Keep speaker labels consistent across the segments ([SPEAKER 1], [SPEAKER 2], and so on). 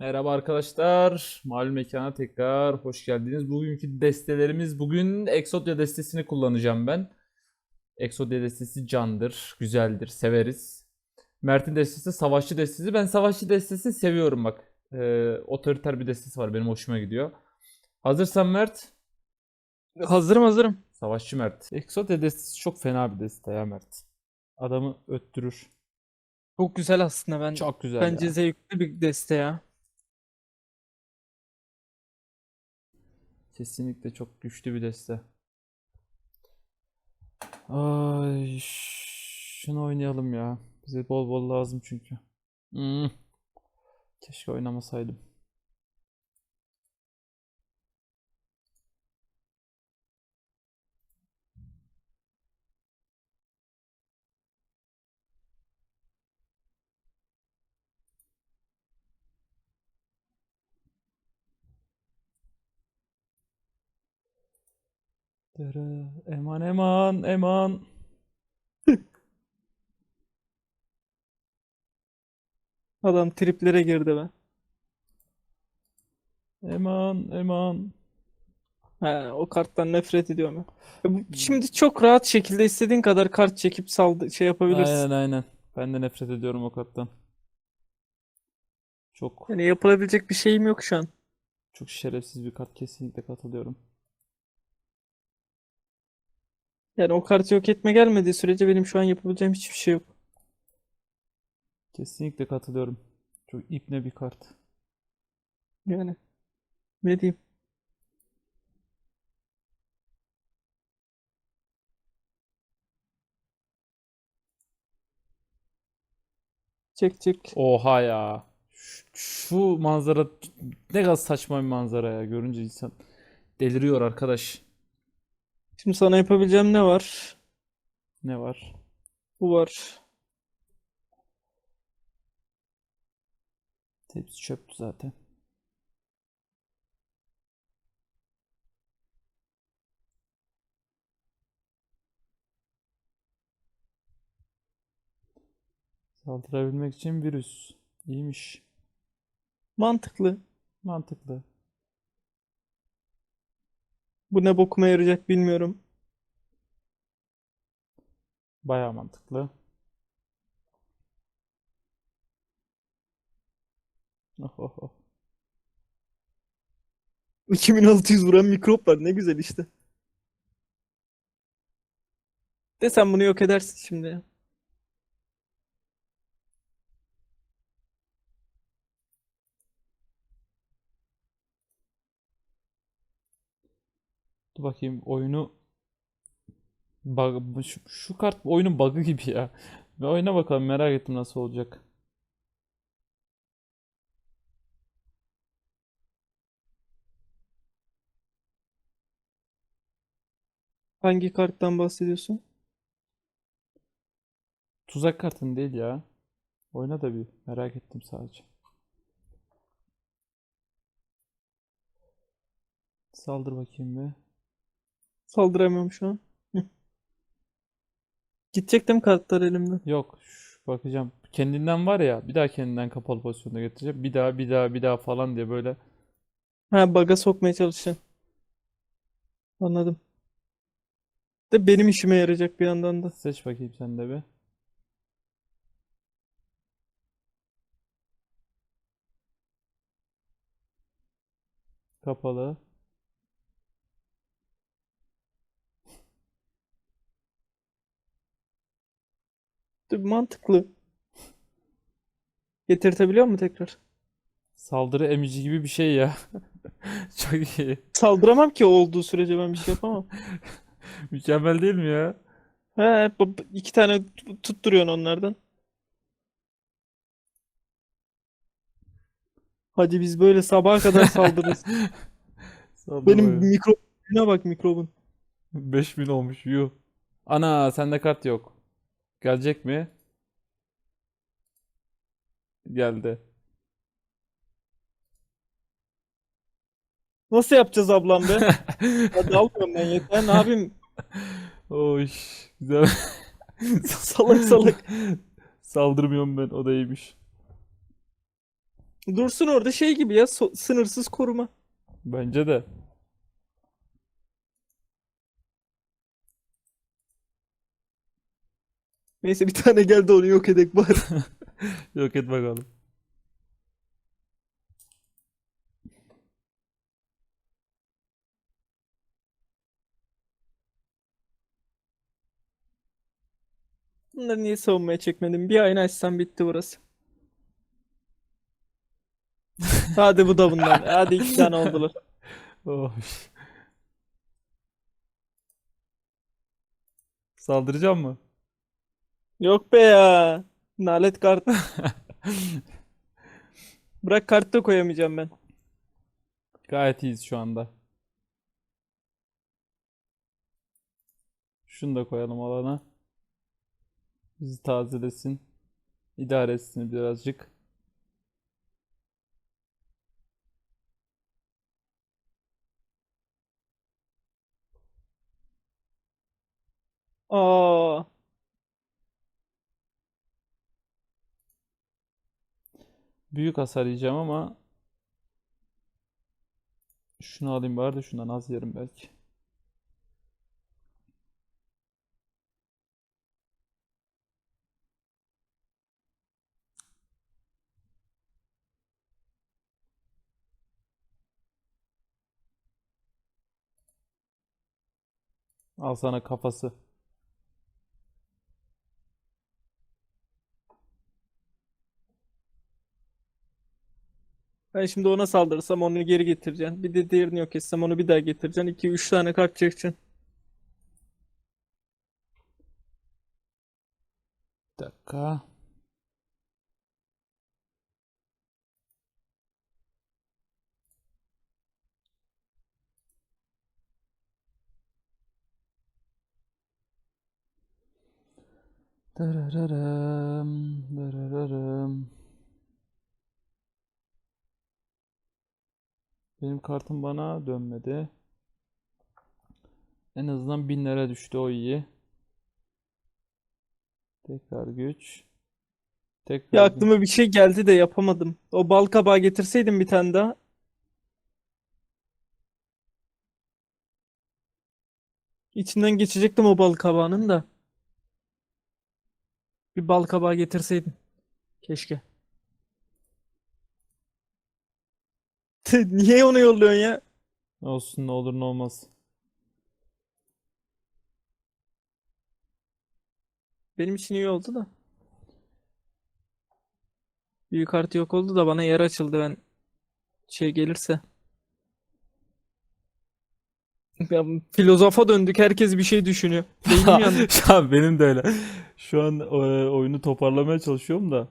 [SPEAKER 1] Merhaba arkadaşlar. Malum mekana tekrar hoş geldiniz. Bugünkü destelerimiz bugün Exodia destesini kullanacağım ben. Exodia destesi candır, güzeldir, severiz. Mert'in destesi savaşçı destesi. Ben savaşçı destesini seviyorum bak. Ee, otoriter bir destesi var benim hoşuma gidiyor. Hazırsan Mert.
[SPEAKER 2] Hazırım hazırım.
[SPEAKER 1] Savaşçı Mert. Exodia destesi çok fena bir deste ya Mert. Adamı öttürür.
[SPEAKER 2] Çok güzel aslında ben.
[SPEAKER 1] Çok güzel
[SPEAKER 2] Bence
[SPEAKER 1] ya.
[SPEAKER 2] zevkli bir deste ya.
[SPEAKER 1] Kesinlikle çok güçlü bir deste. Ay, şunu oynayalım ya. Bize bol bol lazım çünkü. Hmm. Keşke oynamasaydım. Dere, eman eman eman.
[SPEAKER 2] Adam triplere girdi be.
[SPEAKER 1] Eman eman.
[SPEAKER 2] He, o karttan nefret ediyorum ya. Ya bu- Şimdi çok rahat şekilde istediğin kadar kart çekip saldı şey yapabilirsin.
[SPEAKER 1] Aynen aynen. Ben de nefret ediyorum o karttan. Çok
[SPEAKER 2] Yani yapılabilecek bir şeyim yok şu an.
[SPEAKER 1] çok şerefsiz bir kart kesinlikle katılıyorum.
[SPEAKER 2] Yani o kartı yok etme gelmediği sürece benim şu an yapabileceğim hiçbir şey yok.
[SPEAKER 1] Kesinlikle katılıyorum. Çok ipne bir kart.
[SPEAKER 2] Yani ne diyeyim? Çek çek.
[SPEAKER 1] Oha ya. Şu, şu manzara ne kadar saçma bir manzara ya. Görünce insan deliriyor arkadaş.
[SPEAKER 2] Şimdi sana yapabileceğim ne var?
[SPEAKER 1] Ne var?
[SPEAKER 2] Bu var.
[SPEAKER 1] Hepsi çöptü zaten. Saldırabilmek için virüs. İyiymiş.
[SPEAKER 2] Mantıklı.
[SPEAKER 1] Mantıklı.
[SPEAKER 2] Bu ne bokuma yarayacak bilmiyorum.
[SPEAKER 1] Bayağı mantıklı. Oh, oh, oh.
[SPEAKER 2] 2600 vuran mikrop var. Ne güzel işte. De sen bunu yok edersin şimdi.
[SPEAKER 1] Dur bakayım oyunu bug, şu, şu kart oyunun bug'ı gibi ya. Ve oyuna bakalım merak ettim nasıl olacak.
[SPEAKER 2] Hangi karttan bahsediyorsun?
[SPEAKER 1] Tuzak kartın değil ya. Oyna da bir merak ettim sadece. Saldır bakayım bir.
[SPEAKER 2] Saldıramıyorum şu an. Gidecek değil mi kartlar elimden?
[SPEAKER 1] Yok şş, bakacağım. Kendinden var ya bir daha kendinden kapalı pozisyonda getireceğim. Bir daha bir daha bir daha falan diye böyle.
[SPEAKER 2] Ha baga sokmaya çalışacaksın. Anladım. De benim işime yarayacak bir yandan da.
[SPEAKER 1] Seç bakayım sen de bir. Kapalı.
[SPEAKER 2] De mantıklı. Getirtebiliyor mu tekrar?
[SPEAKER 1] Saldırı emici gibi bir şey ya. Çok iyi.
[SPEAKER 2] Saldıramam ki olduğu sürece ben bir şey yapamam.
[SPEAKER 1] Mükemmel değil mi ya?
[SPEAKER 2] He, iki tane tutturuyorsun onlardan. Hadi biz böyle sabaha kadar saldırırız.
[SPEAKER 1] Saldır
[SPEAKER 2] Benim mikrobuna bak mikrobun.
[SPEAKER 1] 5000 olmuş yuh. Ana sende kart yok. Gelecek mi? Geldi.
[SPEAKER 2] Nasıl yapacağız ablam be? Hadi almıyorum ben yeter. Ne yapayım?
[SPEAKER 1] Oy, güzel.
[SPEAKER 2] Salak salak.
[SPEAKER 1] Saldırmıyorum ben, o da iyiymiş.
[SPEAKER 2] Dursun orada şey gibi ya so- sınırsız koruma.
[SPEAKER 1] Bence de.
[SPEAKER 2] Neyse bir tane geldi onu yok edek bari.
[SPEAKER 1] Yok et bakalım.
[SPEAKER 2] Bunları niye savunmaya çekmedim? Bir ayna açsam bitti burası. Hadi bu da bundan. Hadi iki tane oldular.
[SPEAKER 1] Oh. Saldıracağım mı?
[SPEAKER 2] Yok be ya. Nalet kart. Bırak kart da koyamayacağım ben.
[SPEAKER 1] Gayet iyiyiz şu anda. Şunu da koyalım alana. Bizi tazelesin. İdare etsin birazcık.
[SPEAKER 2] Aa.
[SPEAKER 1] Büyük hasar yiyeceğim ama şunu alayım bari de şundan az yerim belki. Al sana kafası.
[SPEAKER 2] Ben şimdi ona saldırırsam onu geri getireceksin. Bir de diğerini yok etsem onu bir daha getireceksin. 2 3 tane kart çekeceksin.
[SPEAKER 1] Bir dakika. Darararım, darararım. Benim kartım bana dönmedi. En azından 1000 lira düştü o iyi. Tekrar güç.
[SPEAKER 2] Ya
[SPEAKER 1] Tekrar güç.
[SPEAKER 2] aklıma bir şey geldi de yapamadım. O bal kabağı getirseydim bir tane daha. İçinden geçecektim o bal kabağının da. Bir bal kabağı getirseydin. Keşke. Niye onu yolluyorsun ya?
[SPEAKER 1] Olsun ne olur ne olmaz.
[SPEAKER 2] Benim için iyi oldu da. Büyük artı yok oldu da bana yer açıldı ben şey gelirse. Ya, filozofa döndük. Herkes bir şey düşünüyor. Beynim yandı.
[SPEAKER 1] Şu an benim de öyle. Şu an e, oyunu toparlamaya çalışıyorum da.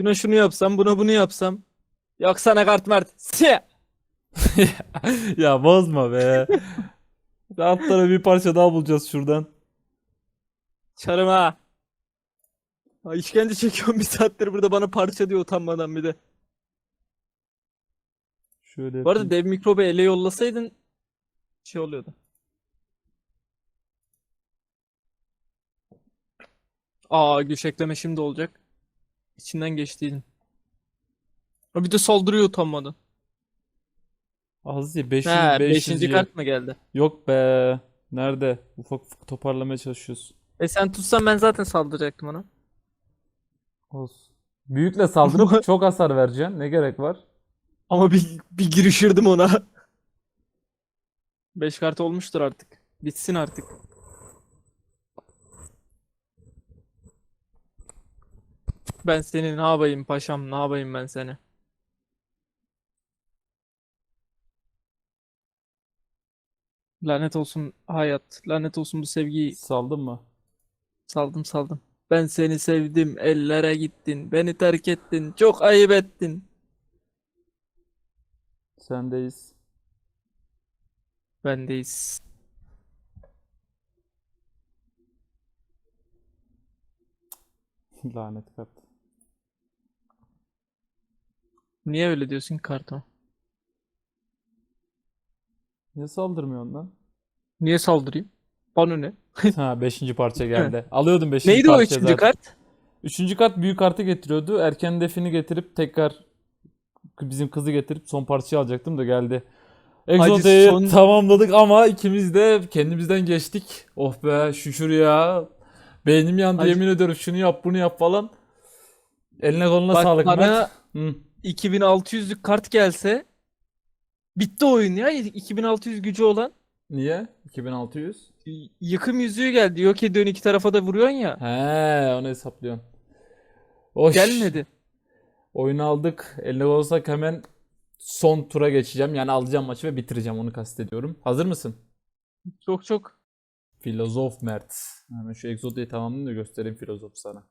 [SPEAKER 2] Şuna şunu yapsam, buna bunu yapsam. Yok sana kart mert. Siye!
[SPEAKER 1] Ya bozma be. Rahatlara bir parça daha bulacağız şuradan.
[SPEAKER 2] Çarım ha. Ha, işkence çekiyorum bir saattir burada bana parça diyor utanmadan bir de.
[SPEAKER 1] Şöyle
[SPEAKER 2] Bu arada
[SPEAKER 1] yapayım.
[SPEAKER 2] dev mikrobu ele yollasaydın şey oluyordu. Aa güç ekleme şimdi olacak. İçinden geçtiydin. Ha, bir de saldırıyor utanmadan.
[SPEAKER 1] Az değil 500
[SPEAKER 2] He
[SPEAKER 1] 500
[SPEAKER 2] 5.
[SPEAKER 1] ye-
[SPEAKER 2] kart mı geldi?
[SPEAKER 1] Yok be. Nerede? Ufak ufak toparlamaya çalışıyoruz.
[SPEAKER 2] E sen tutsan ben zaten saldıracaktım ona.
[SPEAKER 1] Olsun. Büyükle saldırıp çok hasar vereceksin. Ne gerek var?
[SPEAKER 2] Ama bir, bir girişirdim ona. 5 kart olmuştur artık. Bitsin artık. Ben seni ne yapayım paşam ne yapayım ben seni. Lanet olsun hayat. Lanet olsun bu sevgiyi.
[SPEAKER 1] Saldın mı?
[SPEAKER 2] Saldım saldım. Ben seni sevdim. Ellere gittin. Beni terk ettin. Çok ayıp ettin.
[SPEAKER 1] Sendeyiz.
[SPEAKER 2] Bendeyiz.
[SPEAKER 1] Lanet kart.
[SPEAKER 2] Niye öyle diyorsun karton?
[SPEAKER 1] Niye saldırmıyorsun lan?
[SPEAKER 2] Niye saldırayım? Bana ne?
[SPEAKER 1] Ha 5. parça geldi. Alıyordum 5.
[SPEAKER 2] Neydi o
[SPEAKER 1] parçayı
[SPEAKER 2] üçüncü
[SPEAKER 1] zaten.
[SPEAKER 2] kart?
[SPEAKER 1] Üçüncü kart büyük kartı getiriyordu. Erken defini getirip tekrar bizim kızı getirip son parçayı alacaktım da geldi.
[SPEAKER 2] Hacı
[SPEAKER 1] Exode'yi
[SPEAKER 2] son-
[SPEAKER 1] tamamladık ama ikimiz de kendimizden geçtik. Oh be şükür ya. Beynim yandı
[SPEAKER 2] Hacı-
[SPEAKER 1] yemin ediyorum şunu yap bunu yap falan. Eline koluna
[SPEAKER 2] Bak
[SPEAKER 1] sağlık
[SPEAKER 2] bana
[SPEAKER 1] Mert. Hı.
[SPEAKER 2] 2600'lük kart gelse bitti oyun ya. 2600 gücü olan
[SPEAKER 1] Niye? 2600.
[SPEAKER 2] y- yıkım yüzüğü geldi. Yok ediyorsun iki tarafa da vuruyorsun ya.
[SPEAKER 1] He onu hesaplıyorsun. Hoş.
[SPEAKER 2] Gelmedi.
[SPEAKER 1] Oyunu aldık. Eline olsak hemen son tura geçeceğim. Yani alacağım maçı ve bitireceğim onu kastediyorum. Hazır mısın?
[SPEAKER 2] Çok çok
[SPEAKER 1] Filozof Mert. Hemen şu Exode'yi tamamlayayım da göstereyim filozofu sana.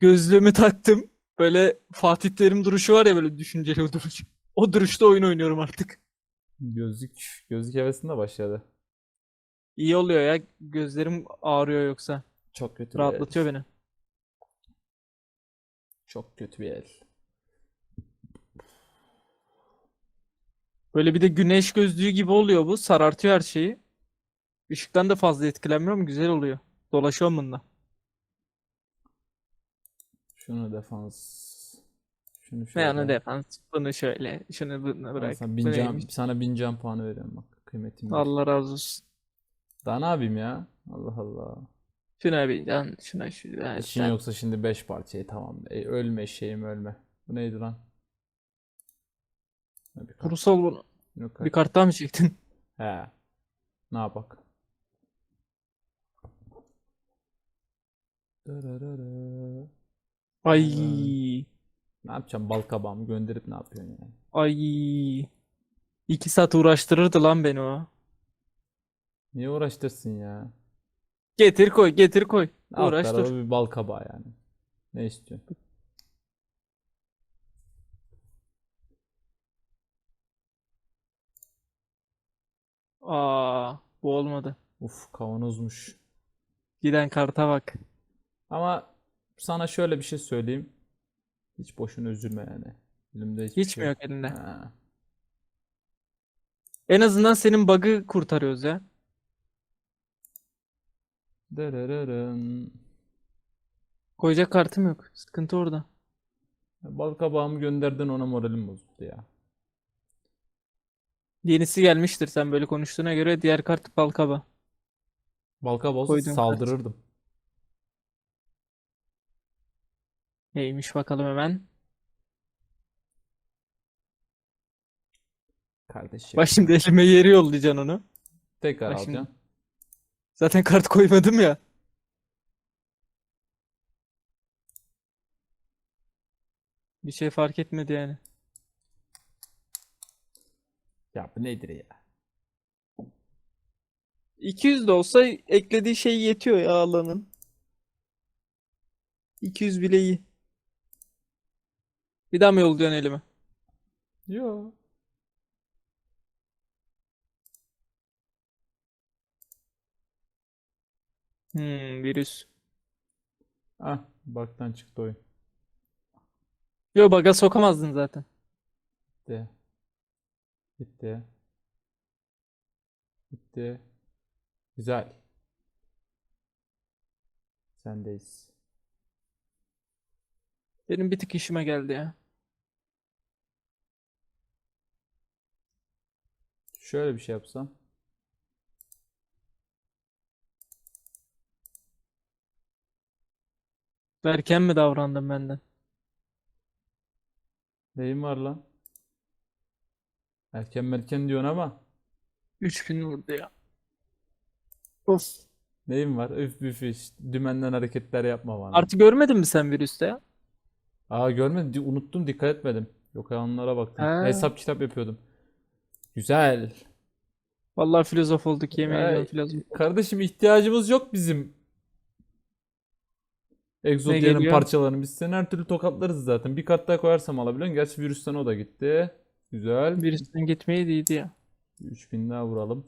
[SPEAKER 2] gözlüğümü taktım. Böyle Fatih Terim duruşu var ya böyle düşünceli o duruş. O duruşta oyun oynuyorum artık.
[SPEAKER 1] Gözlük, gözlük hevesinde başladı.
[SPEAKER 2] İyi oluyor ya. Gözlerim ağrıyor yoksa.
[SPEAKER 1] Çok kötü bir
[SPEAKER 2] Rahatlatıyor
[SPEAKER 1] el.
[SPEAKER 2] beni.
[SPEAKER 1] Çok kötü bir el.
[SPEAKER 2] Böyle bir de güneş gözlüğü gibi oluyor bu. Sarartıyor her şeyi. Işıktan da fazla etkilenmiyorum. Güzel oluyor. Dolaşıyorum bununla.
[SPEAKER 1] Şunu defans. Şunu
[SPEAKER 2] Ne
[SPEAKER 1] şöyle.
[SPEAKER 2] yana defans. Bunu şöyle. Şunu bunu
[SPEAKER 1] Ben
[SPEAKER 2] bırak.
[SPEAKER 1] sana bin can, sana bin can puanı veriyorum bak. Kıymetimi bil.
[SPEAKER 2] Allah razı olsun.
[SPEAKER 1] Daha ne yapayım ya? Allah Allah.
[SPEAKER 2] Şuna bir can. Şuna şu. ha,
[SPEAKER 1] İşin
[SPEAKER 2] sen-
[SPEAKER 1] yoksa şimdi 5 parçayı tamam. E, ölme şeyim ölme. Bu neydi lan? Bir kart.
[SPEAKER 2] Rusal bunu.
[SPEAKER 1] Yok,
[SPEAKER 2] Bir kart daha mı çektin?
[SPEAKER 1] He. Ne yapak?
[SPEAKER 2] Ay.
[SPEAKER 1] Ne yapacağım? Bal kabağımı gönderip ne yapıyorsun yani?
[SPEAKER 2] Ay. İki saat uğraştırırdı lan beni o.
[SPEAKER 1] Niye uğraştırsın ya?
[SPEAKER 2] Getir koy. Getir koy.
[SPEAKER 1] Alt
[SPEAKER 2] Uğraştır.
[SPEAKER 1] tarafı bir bal kabağı yani. Ne istiyorsun?
[SPEAKER 2] Aa, bu olmadı.
[SPEAKER 1] Uf kavanozmuş.
[SPEAKER 2] Giden karta bak.
[SPEAKER 1] Ama sana şöyle bir şey söyleyeyim. Hiç boşuna üzülme yani. Elimde hiçbir
[SPEAKER 2] Hiç
[SPEAKER 1] şey
[SPEAKER 2] mi yok elinde?
[SPEAKER 1] Ha.
[SPEAKER 2] En azından senin bug'ı kurtarıyoruz ya.
[SPEAKER 1] Darararın.
[SPEAKER 2] Koyacak kartım yok. Sıkıntı orada.
[SPEAKER 1] Bal kabağımı gönderdin ona moralim bozuldu ya.
[SPEAKER 2] Yenisi gelmiştir sen böyle konuştuğuna göre diğer kart balkaba.
[SPEAKER 1] Bal kabağı olsa
[SPEAKER 2] Koydum kart.
[SPEAKER 1] saldırırdım.
[SPEAKER 2] Neymiş bakalım hemen.
[SPEAKER 1] Kardeşim.
[SPEAKER 2] Bak şimdi elime yeri yollayacaksın onu.
[SPEAKER 1] Tekrar
[SPEAKER 2] Bak şimdi.
[SPEAKER 1] alacaksın.
[SPEAKER 2] Zaten kart koymadım ya. Bir şey fark etmedi yani.
[SPEAKER 1] Ya bu nedir ya?
[SPEAKER 2] 200 de olsa eklediği şey yetiyor ya alanın. 200 bile iyi. Bir daha mı yolluyorsun elime?
[SPEAKER 1] Yo.
[SPEAKER 2] Hmm, virüs.
[SPEAKER 1] Ah baktan çıktı oyun.
[SPEAKER 2] Yo baga sokamazdın zaten.
[SPEAKER 1] Bitti. Bitti. Bitti. Güzel. Sendeyiz.
[SPEAKER 2] Benim bir tık işime geldi ya.
[SPEAKER 1] Şöyle bir şey yapsam.
[SPEAKER 2] Erken mi davrandım benden?
[SPEAKER 1] Neyim var lan? Erken merken diyorsun ama.
[SPEAKER 2] 3000 vurdu ya. Of.
[SPEAKER 1] Neyim var? Üf üf üf. Dümenden hareketler yapma bana.
[SPEAKER 2] Artı görmedin mi sen virüste ya?
[SPEAKER 1] Aa görmedim. Di- Unuttum. Dikkat etmedim. Yok anlara baktım.
[SPEAKER 2] Ha.
[SPEAKER 1] Hesap kitap yapıyordum. Güzel.
[SPEAKER 2] Vallahi filozof olduk yemin
[SPEAKER 1] Ay.
[SPEAKER 2] ediyorum filozof.
[SPEAKER 1] Kardeşim ihtiyacımız yok bizim. Exotia'nın
[SPEAKER 2] geliyor?
[SPEAKER 1] parçalarını. Biz seni her türlü tokatlarız zaten. Bir kat daha koyarsam alabiliyorsun. Gerçi virüsten o da gitti. Güzel.
[SPEAKER 2] Virüsten gitmeyi iyiydi ya.
[SPEAKER 1] 3000 daha vuralım.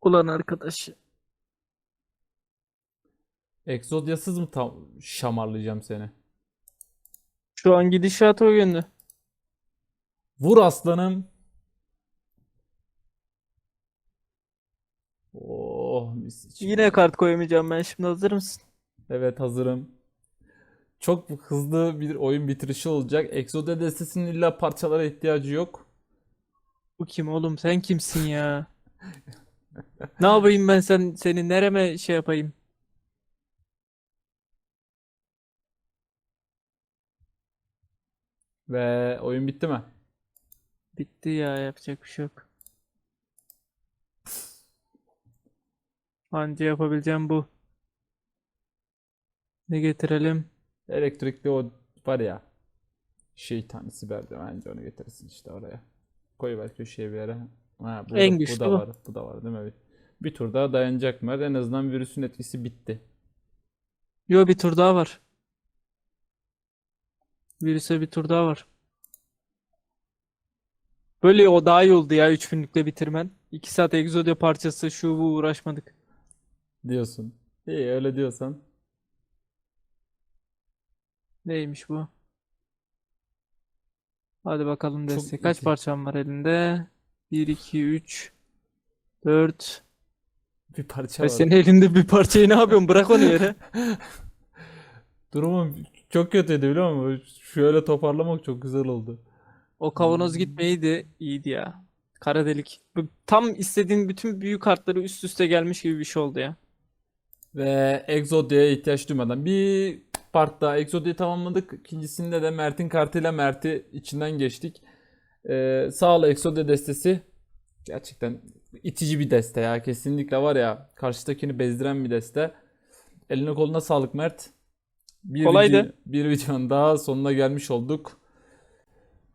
[SPEAKER 2] Ulan arkadaş.
[SPEAKER 1] Exodia'sız mı tam şamarlayacağım seni?
[SPEAKER 2] Şu an gidişat o yönde.
[SPEAKER 1] Vur aslanım. Oh mis için.
[SPEAKER 2] Yine kart koyamayacağım ben şimdi hazır mısın?
[SPEAKER 1] Evet hazırım. çok hızlı bir oyun bitirişi olacak. Exodia destesinin illa parçalara ihtiyacı yok.
[SPEAKER 2] Bu kim oğlum? Sen kimsin ya? Ne yapayım ben sen seni nereme şey yapayım?
[SPEAKER 1] Ve oyun bitti mi?
[SPEAKER 2] Bitti ya yapacak bir şey yok. Anca yapabileceğim bu. Ne getirelim?
[SPEAKER 1] Elektrikli o var ya. Şeytan Siber de bence onu getirsin işte oraya. Koy ver köşeye bir yere. Ha, bu
[SPEAKER 2] En güçlü
[SPEAKER 1] bu da
[SPEAKER 2] bu.
[SPEAKER 1] var. Bu da var değil mi? Bir, bir tur daha dayanacak mı? En azından virüsün etkisi bitti.
[SPEAKER 2] Yo bir tur daha var. Virüse bir tur daha var. Böyle o daha iyi oldu ya 3 günlükte bitirmen. 2 saat Exodia parçası şu bu uğraşmadık.
[SPEAKER 1] Diyorsun. İyi öyle diyorsan.
[SPEAKER 2] Neymiş bu? Hadi bakalım
[SPEAKER 1] Çok
[SPEAKER 2] destek. Kaç
[SPEAKER 1] iyi.
[SPEAKER 2] parçam var elinde? 1, 2, 3, 4.
[SPEAKER 1] Bir parça var.
[SPEAKER 2] senin elinde bir parçayı ne yapıyorsun? Bırak onu yere.
[SPEAKER 1] Durumum çok kötüydü biliyor musun? Şöyle toparlamak çok güzel oldu.
[SPEAKER 2] O kavanoz gitmeydi. iyiydi ya. Kara delik. Bu Tam istediğin bütün büyük kartları üst üste gelmiş gibi bir şey oldu ya.
[SPEAKER 1] Ve Exodia'ya ihtiyaç duymadan bir part daha Exodia'yı tamamladık. İkincisinde de Mert'in kartıyla Mert'i içinden geçtik. Ee, sağ ol Exodia destesi. Gerçekten itici bir deste ya. Kesinlikle var ya karşıdakini bezdiren bir deste. Eline koluna sağlık Mert. Bir
[SPEAKER 2] Kolaydı.
[SPEAKER 1] video- bir videonun daha sonuna gelmiş olduk.